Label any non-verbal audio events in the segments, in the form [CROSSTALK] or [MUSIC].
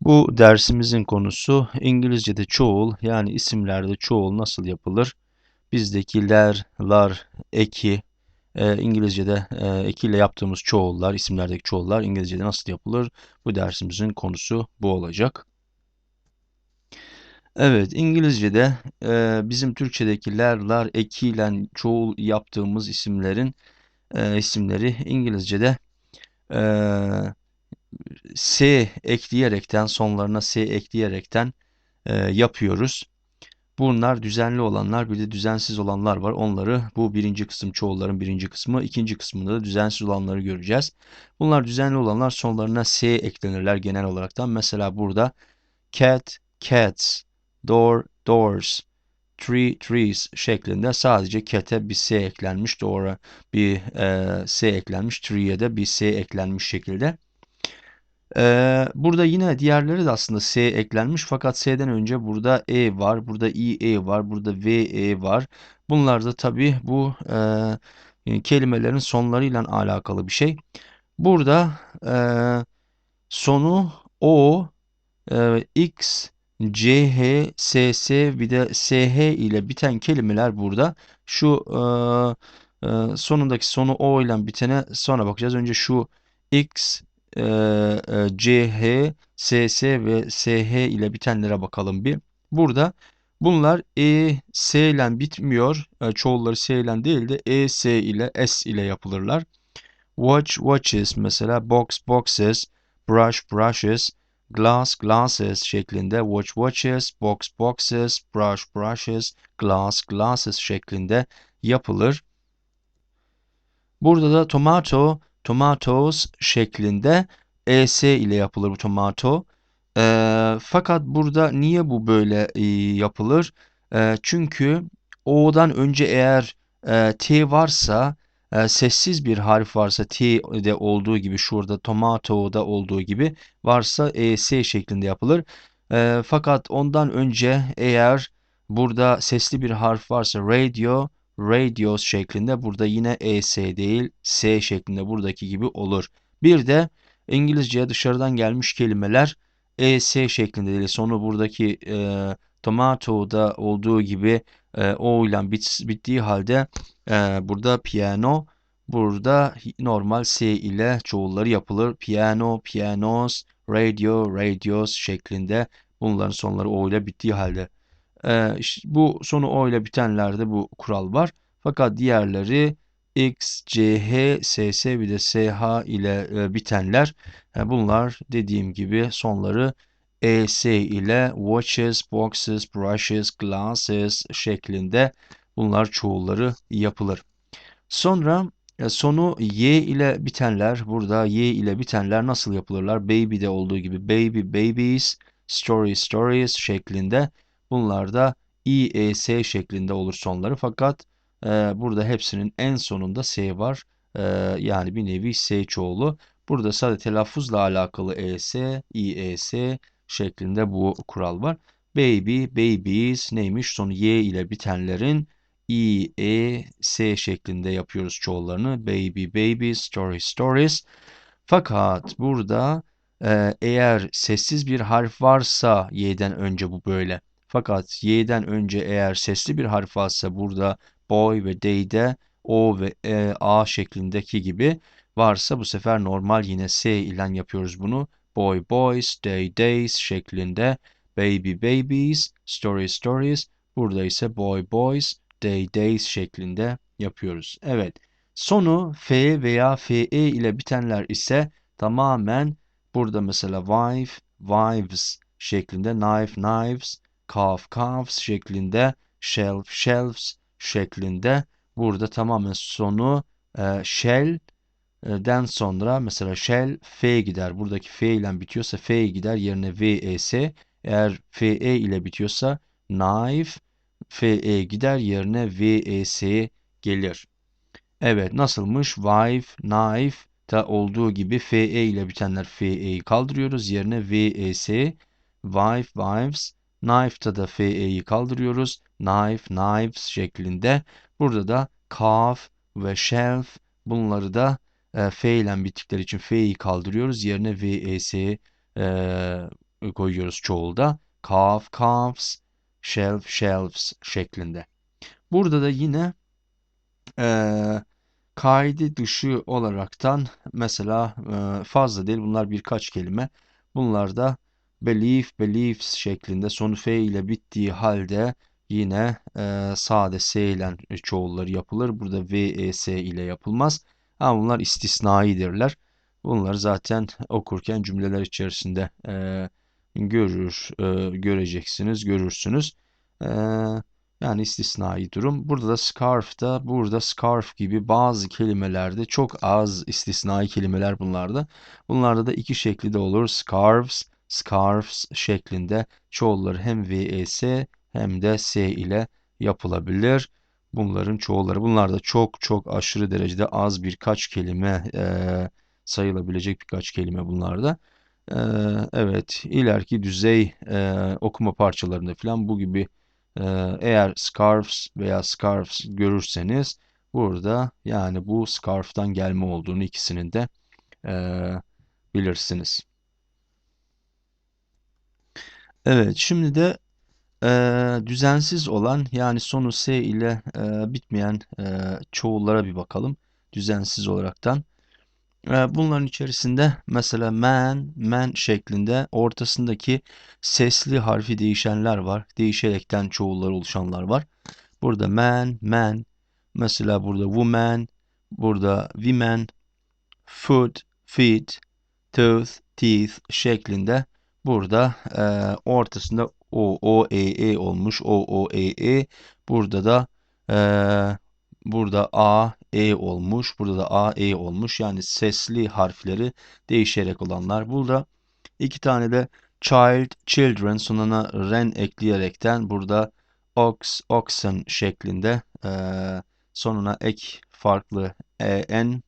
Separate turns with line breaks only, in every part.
Bu dersimizin konusu İngilizce'de çoğul yani isimlerde çoğul nasıl yapılır? Bizdeki ler, lar, eki, e, İngilizce'de e, ekiyle yaptığımız çoğullar, isimlerdeki çoğullar İngilizce'de nasıl yapılır? Bu dersimizin konusu bu olacak. Evet, İngilizce'de e, bizim Türkçedeki ler, lar, ekiyle çoğul yaptığımız isimlerin e, isimleri İngilizce'de e, S ekleyerekten sonlarına S ekleyerekten e, yapıyoruz. Bunlar düzenli olanlar bir de düzensiz olanlar var. Onları bu birinci kısım çoğulların birinci kısmı. ikinci kısmında da düzensiz olanları göreceğiz. Bunlar düzenli olanlar sonlarına S eklenirler genel olaraktan. Mesela burada cat, cats, door, doors, tree, trees şeklinde sadece cat'e bir S eklenmiş. Door'a bir e, S eklenmiş. Tree'ye de bir S eklenmiş şekilde. Ee, burada yine diğerleri de aslında S eklenmiş fakat S'den önce burada E var, burada IE var, burada VE var. Bunlar da tabii bu e, kelimelerin sonlarıyla alakalı bir şey. Burada e, sonu O, e, X, CH, SS bir de SH ile biten kelimeler burada. Şu e, e, sonundaki sonu O ile bitene sonra bakacağız. Önce şu X, e, e, CH, SS ve SH ile bitenlere bakalım bir. Burada bunlar E, S ile bitmiyor. E, çoğulları S ile değil de E, S ile S ile yapılırlar. Watch, watches mesela box, boxes, brush, brushes, glass, glasses şeklinde watch, watches, box, boxes, brush, brushes, glass, glasses şeklinde yapılır. Burada da tomato, tomatoes şeklinde ES ile yapılır bu tomato. E, fakat burada niye bu böyle e, yapılır? E, çünkü O'dan önce eğer e, T varsa e, sessiz bir harf varsa T'de olduğu gibi şurada tomato'da olduğu gibi varsa ES şeklinde yapılır. E, fakat ondan önce eğer burada sesli bir harf varsa radio, radios şeklinde burada yine ES değil S şeklinde buradaki gibi olur. Bir de İngilizceye dışarıdan gelmiş kelimeler ES şeklinde değil. Sonu buradaki e, tomato'da olduğu gibi e, O ile bit, bittiği halde e, burada piano, burada normal S ile çoğulları yapılır. Piano, pianos, radio, radios şeklinde bunların sonları O ile bittiği halde. E, işte bu sonu O ile bitenlerde bu kural var. Fakat diğerleri X, C, H, S, S bir de SH ile e, bitenler e, bunlar dediğim gibi sonları ES ile watches, boxes, brushes, glasses şeklinde bunlar çoğulları yapılır. Sonra e, sonu Y ile bitenler burada Y ile bitenler nasıl yapılırlar? Baby'de olduğu gibi baby, babies, story, stories şeklinde bunlar da IES şeklinde olur sonları fakat e, burada hepsinin en sonunda S var. E, yani bir nevi S çoğulu. Burada sadece telaffuzla alakalı ES, IES şeklinde bu kural var. Baby, babies neymiş? Sonu Y ile bitenlerin I, E, S şeklinde yapıyoruz çoğullarını. Baby, babies, story, stories. Fakat burada e, eğer sessiz bir harf varsa Y'den önce bu böyle. Fakat Y'den önce eğer sesli bir harf varsa burada boy ve day'de O ve E, A şeklindeki gibi varsa bu sefer normal yine S ile yapıyoruz bunu. Boy boys, day days şeklinde baby babies, story stories. Burada ise boy boys, day days şeklinde yapıyoruz. Evet. Sonu F veya FE ile bitenler ise tamamen burada mesela wife, wives şeklinde, knife, knives, calf, calves şeklinde, shelf, shelves şeklinde. Burada tamamen sonu e, shell den sonra mesela shell f gider. Buradaki f ile bitiyorsa f gider yerine VES. Eğer FE ile bitiyorsa knife FE gider yerine VES gelir. Evet nasılmış? Wife, knife da olduğu gibi FE ile bitenler FE'yi kaldırıyoruz. Yerine VES, wife, wives, knife'da da FE'yi kaldırıyoruz. Knife, knives şeklinde. Burada da calf ve shelf bunları da e, F ile bittikleri için F'yi kaldırıyoruz. Yerine VES e, koyuyoruz çoğulda. Calf, calves, shelf, shelves şeklinde. Burada da yine e, kaide dışı olaraktan mesela e, fazla değil bunlar birkaç kelime. Bunlar da belief, beliefs şeklinde sonu f ile bittiği halde yine e, sade s ile çoğulları yapılır. Burada v, e, s ile yapılmaz. Ama bunlar istisnaidirler. Bunları zaten [LAUGHS] okurken cümleler içerisinde e, görür, e, göreceksiniz, görürsünüz. E, yani istisnai durum. Burada da scarf da burada scarf gibi bazı kelimelerde çok az istisnai kelimeler bunlarda. Bunlarda da iki şekli de olur. Scarves, scarves şeklinde çoğulları hem VES hem de S ile yapılabilir. Bunların çoğulları. Bunlar da çok çok aşırı derecede az birkaç kelime e, sayılabilecek birkaç kelime bunlarda. E, evet ileriki düzey e, okuma parçalarında falan bu gibi ee, eğer scarves veya scarves görürseniz burada yani bu scarf'tan gelme olduğunu ikisinin de e, bilirsiniz. Evet şimdi de e, düzensiz olan yani sonu S ile e, bitmeyen e, çoğullara bir bakalım. Düzensiz olaraktan. E, bunların içerisinde mesela man, man şeklinde ortasındaki sesli harfi değişenler var. Değişerekten çoğulları oluşanlar var. Burada man, man, mesela burada woman, burada women, foot, feet, tooth, teeth şeklinde burada e, ortasında o, o, e, e olmuş. O, o, e, e. Burada da e, burada a, e olmuş. Burada da a, e olmuş. Yani sesli harfleri değişerek olanlar. Burada iki tane de child, children sonuna ren ekleyerekten burada ox, oxen şeklinde e, sonuna ek farklı e, n,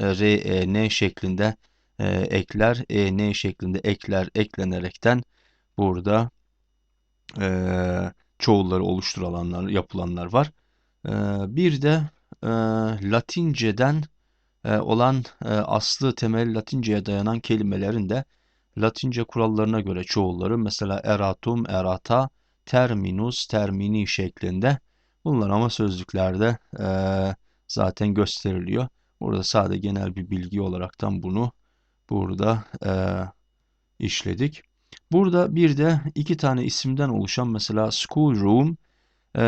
r, e, n şeklinde e, ekler, e, n şeklinde ekler eklenerekten burada e, çoğulları oluşturulanlar, yapılanlar var. E, bir de e, Latinceden e, olan e, aslı temel Latinceye dayanan kelimelerin de Latince kurallarına göre çoğulları mesela eratum, erata, terminus, termini şeklinde. Bunlar ama sözlüklerde e, zaten gösteriliyor. Burada sadece genel bir bilgi olaraktan bunu burada e, işledik. Burada bir de iki tane isimden oluşan mesela school room e,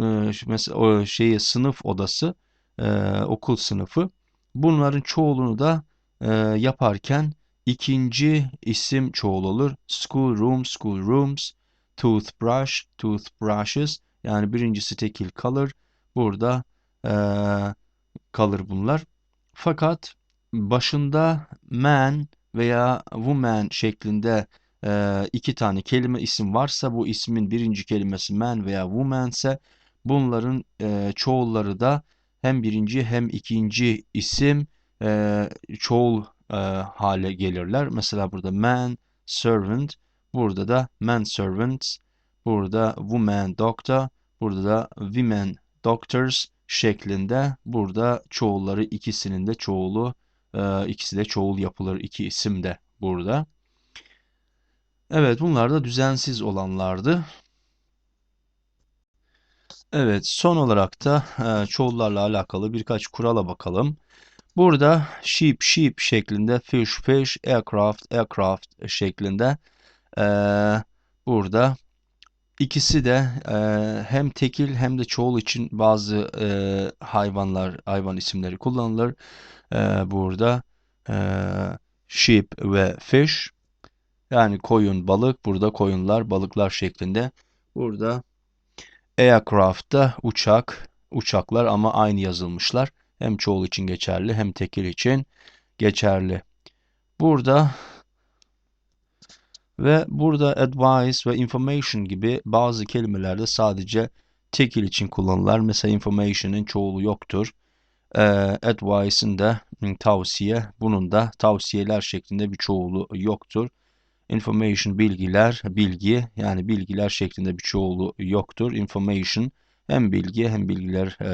e, mesela o şeyi sınıf odası e, okul sınıfı bunların çoğulunu da e, yaparken ikinci isim çoğul olur. School room, school rooms, toothbrush, toothbrushes yani birincisi tekil kalır. Burada e, kalır bunlar. Fakat başında man veya woman şeklinde e, iki tane kelime isim varsa bu ismin birinci kelimesi man veya woman ise bunların e, çoğulları da hem birinci hem ikinci isim e, çoğul e, hale gelirler. Mesela burada man, servant, burada da man servants, burada woman doctor, burada da women doctors şeklinde burada çoğulları ikisinin de çoğulu e, ikisi de çoğul yapılır iki isim de burada. Evet bunlar da düzensiz olanlardı. Evet son olarak da e, çoğullarla alakalı birkaç kurala bakalım. Burada sheep sheep şeklinde fish fish aircraft aircraft şeklinde e, burada ikisi de e, hem tekil hem de çoğul için bazı e, hayvanlar hayvan isimleri kullanılır. E, burada e, sheep ve fish yani koyun, balık. Burada koyunlar, balıklar şeklinde. Burada aircraft'ta uçak, uçaklar ama aynı yazılmışlar. Hem çoğul için geçerli hem tekil için geçerli. Burada ve burada advice ve information gibi bazı kelimelerde sadece tekil için kullanırlar. Mesela information'ın çoğulu yoktur. Ee, advice'ın da tavsiye, bunun da tavsiyeler şeklinde bir çoğulu yoktur. Information bilgiler, bilgi yani bilgiler şeklinde bir çoğulu yoktur. Information hem bilgi hem bilgiler e,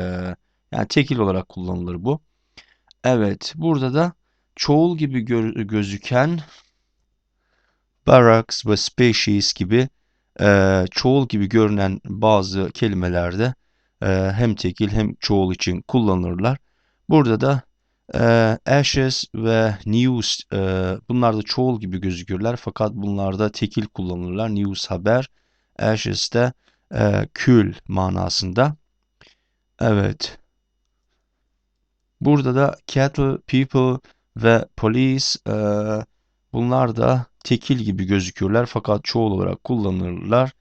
yani tekil olarak kullanılır bu. Evet burada da çoğul gibi gö gözüken barracks ve species gibi e, çoğul gibi görünen bazı kelimelerde e, hem tekil hem çoğul için kullanılırlar. Burada da e, ashes ve news e, bunlar da çoğul gibi gözükürler fakat bunlarda tekil kullanılırlar. News haber, ashes de e, kül manasında. Evet. Burada da cattle, people ve police e, bunlar da tekil gibi gözükürler fakat çoğul olarak kullanılırlar.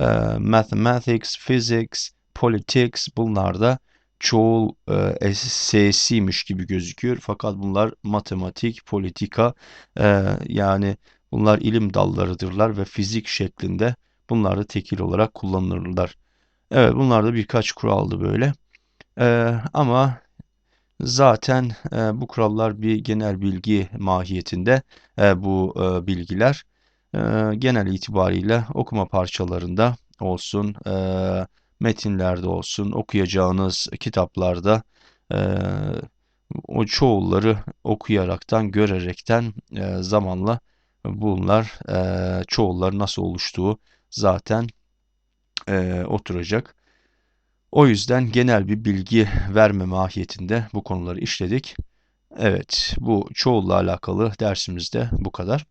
E, mathematics, physics, politics bunlar da çoğul e, sesiymiş gibi gözüküyor. Fakat bunlar matematik, politika e, yani bunlar ilim dallarıdırlar ve fizik şeklinde bunlar da tekil olarak kullanılırlar. Evet bunlar da birkaç kuraldı böyle. E, ama zaten e, bu kurallar bir genel bilgi mahiyetinde e, bu e, bilgiler e, genel itibariyle okuma parçalarında olsun, e, metinlerde olsun, okuyacağınız kitaplarda e, o çoğulları okuyaraktan, görerekten e, zamanla bunlar e, çoğullar nasıl oluştuğu zaten e, oturacak. O yüzden genel bir bilgi verme mahiyetinde bu konuları işledik. Evet, bu çoğulla alakalı dersimizde bu kadar.